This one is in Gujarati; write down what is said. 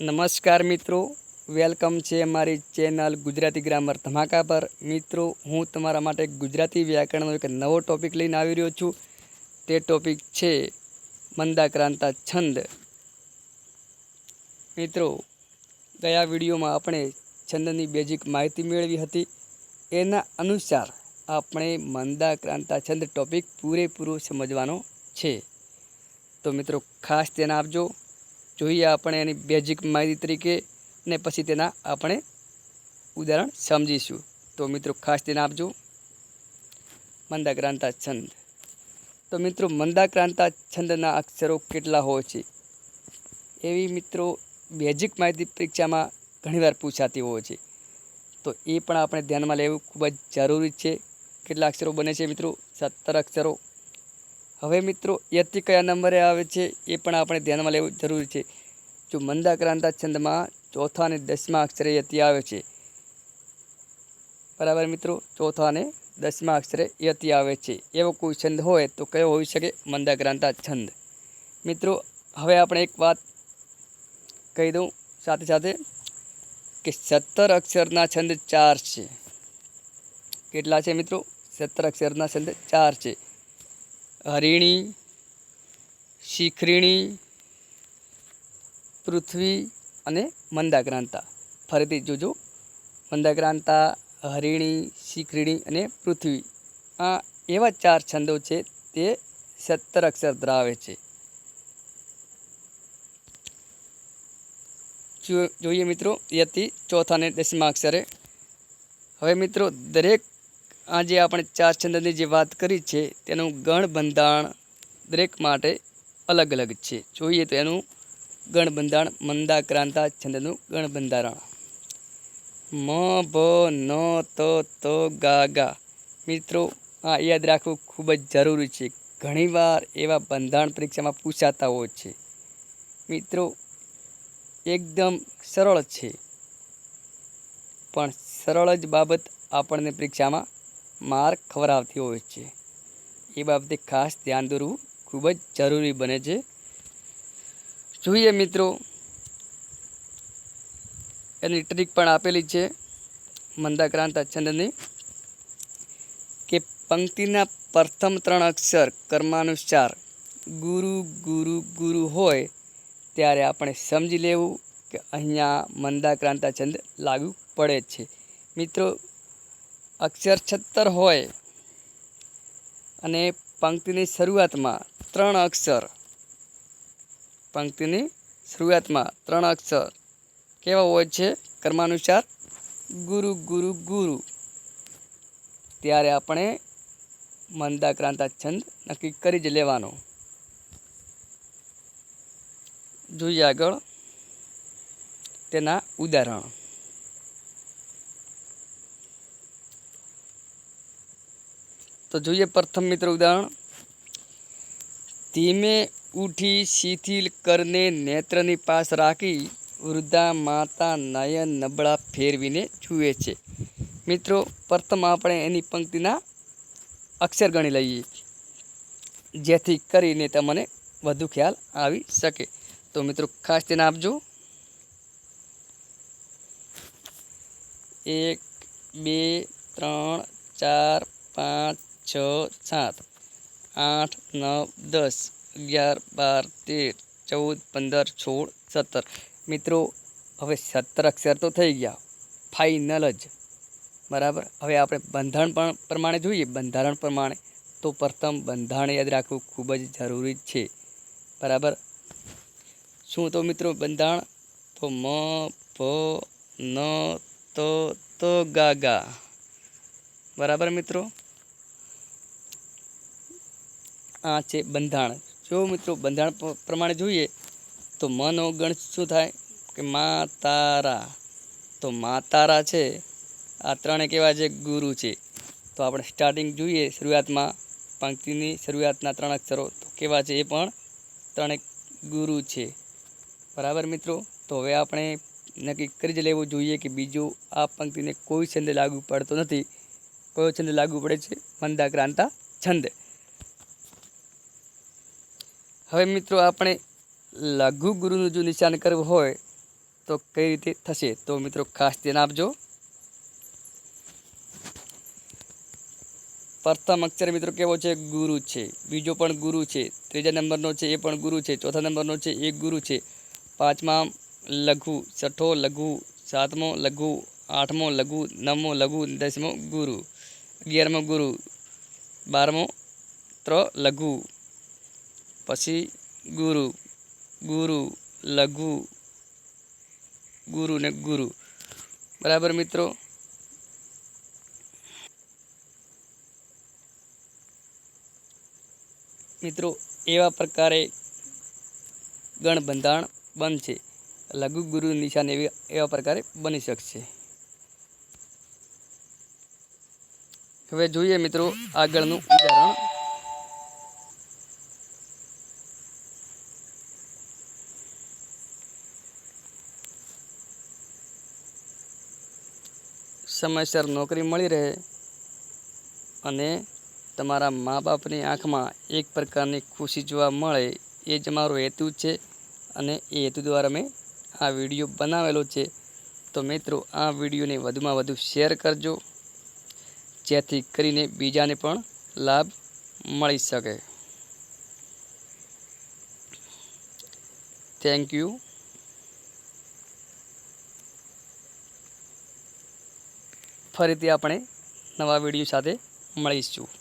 નમસ્કાર મિત્રો. વેલકમ છે મારી ચેનલ ગુજરાતી ગ્રામર ધમાકા પર. મિત્રો, હું તમારા માટે ગુજરાતી વ્યાકરણનો એક નવો ટોપિક લઈને આવી રહ્યો છું. તે ટોપિક છે મંદાક્રાંતા છંદ. મિત્રો, ગયા વિડીયોમાં આપણે છંદની બેઝિક માહિતી મેળવી હતી. એના અનુસાર આપણે મંદાક્રાંતા છંદ ટોપિક પૂરેપૂરો સમજવાનો છે. તો મિત્રો, ખાસ ધ્યાન આપજો. જોઈએ આપણે એની બેઝિક માહિતી તરીકે ને પછી તેના આપણે ઉદાહરણ સમજીશું. તો મિત્રો ખાસ ધ્યાન આપજો. મંદાક્રાંતા છંદ. તો મિત્રો મંદાક્રાંતા છંદના અક્ષરો કેટલા હોય છે? એવી મિત્રો બેઝિક માહિતી પરીક્ષામાં ઘણીવાર પૂછાતી હોય છે. તો એ પણ આપણે ધ્યાનમાં લેવું ખૂબ જ જરૂરી છે. કેટલા અક્ષરો બને છે મિત્રો? સત્તર અક્ષરો. હવે મિત્રો, યતિ કયા નંબરે આવે છે એ પણ આપણે ધ્યાનમાં લેવું જરૂરી છે. જો મંદાક્રાંતા છંદમાં ચોથા અને દસમા અક્ષરે યતિ આવે છે. બરાબર મિત્રો, ચોથા અને દસમા અક્ષરે યતિ આવે છે. એવો કોઈ છંદ હોય તો કયો હોઈ શકે? મંદાક્રાંતા છંદ. મિત્રો, હવે આપણે એક વાત કહી દઉં સાથે સાથે કે સત્તર અક્ષરના છંદ ચાર છે. કેટલા છે મિત્રો? સત્તર અક્ષરના છંદ ચાર છે. હરિણી, શિખરીણી, પૃથ્વી અને મંદાક્રાંતા. ફરીથી જોજો. મંદાક્રાંતા, હરિણી, શિખરીણી અને પૃથ્વી. આ એવા ચાર છંદો છે, તે સત્તર અક્ષર ધરાવે છે. જોઈએ મિત્રો યથી ચોથા અને દસમા અક્ષરે. હવે મિત્રો, દરેક આ જે આપણે ચાર છંદની જે વાત કરી છે, તેનું ગણ બંધારણ દરેક માટે અલગ અલગ છે. જોઈએ તો એનું ગણ બંધારણ મંદાક્રાંતા છંદનું ગણ બંધારણ મ, ભ, ન, ત ત, ગા ગા. મિત્રો, આ યાદ રાખવું ખૂબ જ જરૂરી છે. ઘણીવાર એવા બંધારણ પરીક્ષામાં પૂછાતા હોય છે. મિત્રો, એકદમ સરળ છે. પણ સરળ જ બાબત આપણને પરીક્ષામાં માર્ક ખવડાવતી હોય છે. એ બાબતે ખાસ ધ્યાન દોરવું ખૂબ જ જરૂરી બને છે. જોઈએ મિત્રો, એની ટ્રીક પણ આપેલી છે. મંદાક્રાંતા છંદની કે પંક્તિના પ્રથમ ત્રણ અક્ષર કર્માનુસાર ગુરુ ગુરુ ગુરુ હોય ત્યારે આપણે સમજી લેવું કે અહીંયા મંદાક્રાંતા છંદ લાગુ પડે છે. મિત્રો અક્ષર છત્તર હોય અને પંક્તિની શરૂઆતમાં ત્રણ અક્ષર. પંક્તિની શરૂઆતમાં ત્રણ અક્ષર કેવા હોય છે? કર્માનુસાર ગુરુ ગુરુ ગુરુ. ત્યારે આપણે મંદાક્રાંતા છંદ નક્કી કરી જ લેવાનો. જોઈએ આગળ તેના ઉદાહરણ. તો જોઈએ પ્રથમ મિત્ર ઉદાહરણ. ધીમે ઉઠી શિથિલ કરને નેત્રની પાસ રાખી વૃદ્ધા માતા નયન નબળા ફેરવીને જુએ છે. મિત્રો, પ્રથમ આપણે એની પંક્તિના અક્ષર ગણી લઈએ. જેથી કરીને તમને વધુ ખ્યાલ આવી શકે. તો મિત્રો, ખાસ તેને આપજો. એક, બે, ત્રણ, ચાર, પાંચ છ સાત આઠ નવ દસ અગિયાર બાર તેર ચૌદ પંદર સોળ સત્તર મિત્રો હવે સત્તર અક્ષર તો થઈ ગયા. ફાઇનલ જ. બરાબર? હવે આપણે બંધારણ પણ પ્રમાણે જોઈએ. બંધારણ પ્રમાણે તો પ્રથમ બંધારણ યાદ રાખવું ખૂબ જ જરૂરી છે. બરાબર? શું તો મિત્રો બંધારણ? તો મ ભ ન, ત ત, ગા ગા. બરાબર મિત્રો? આ છે બંધારણ. જો મિત્રો બંધારણ પ્રમાણે જોઈએ, તો મનો ગણ શું થાય? કે મા તારા તો મા તારા છે, આ ત્રણે કેવા છે? ગુરુ છે. તો આપણે સ્ટાર્ટિંગ જોઈએ શરૂઆતમાં, પંક્તિની શરૂઆતના ત્રણ અક્ષરો. તો કેવા છે એ પણ ત્રણેક ગુરુ છે. બરાબર મિત્રો? તો હવે આપણે નક્કી કરી જ લેવું જોઈએ કે બીજું આ પંક્તિને કોઈ છંદ લાગુ પડતો નથી. કયો છંદ લાગુ પડે છે? મંદાક્રાંતા છંદ. હવે મિત્રો આપણે લઘુ ગુરુનું જો નિશાન કરવું હોય, તો કઈ રીતે થશે? તો મિત્રો ખાસ ધ્યાન આપજો. પ્રથમ અક્ષર મિત્રો કેવો છે? ગુરુ છે. બીજો પણ ગુરુ છે. ત્રીજા નંબરનો છે, એ પણ ગુરુ છે. ચોથા નંબરનો છે, એ ગુરુ છે. પાંચમા લઘુ, છઠ્ઠો લઘુ, સાતમો લઘુ, આઠમો લઘુ, નવમો લઘુ, દસમો ગુરુ. અગિયારમો ગુરુ. બારમો ત્ર લઘુ. પછી ગુરુ ગુરુ, લઘુ, ગુરુ ને ગુરુ. બરાબર મિત્રો? મિત્રો, એવા પ્રકારે ગણ બંધારણ બનશે. લઘુ, ગુરુ, નિશાન એવી, એવા પ્રકારે બની શકશે. હવે જોઈએ મિત્રો આગળનું ઉદાહરણ. સમયસર નોકરી મળી રહે અને તમારા મા બાપની આંખમાં એક પ્રકારની ખુશી જોવા મળે, એ જ મારો હેતુ છે અને એ હેતુ દ્વારા મેં આ વીડિયો બનાવેલો છે. તો મિત્રો, આ વિડીયોને વધુમાં વધુ શેર કરજો, જેથી કરીને બીજાને પણ લાભ મળી શકે. થેન્ક યુ ફરીથી આપણે નવા વીડિયો સાથે મળીશું.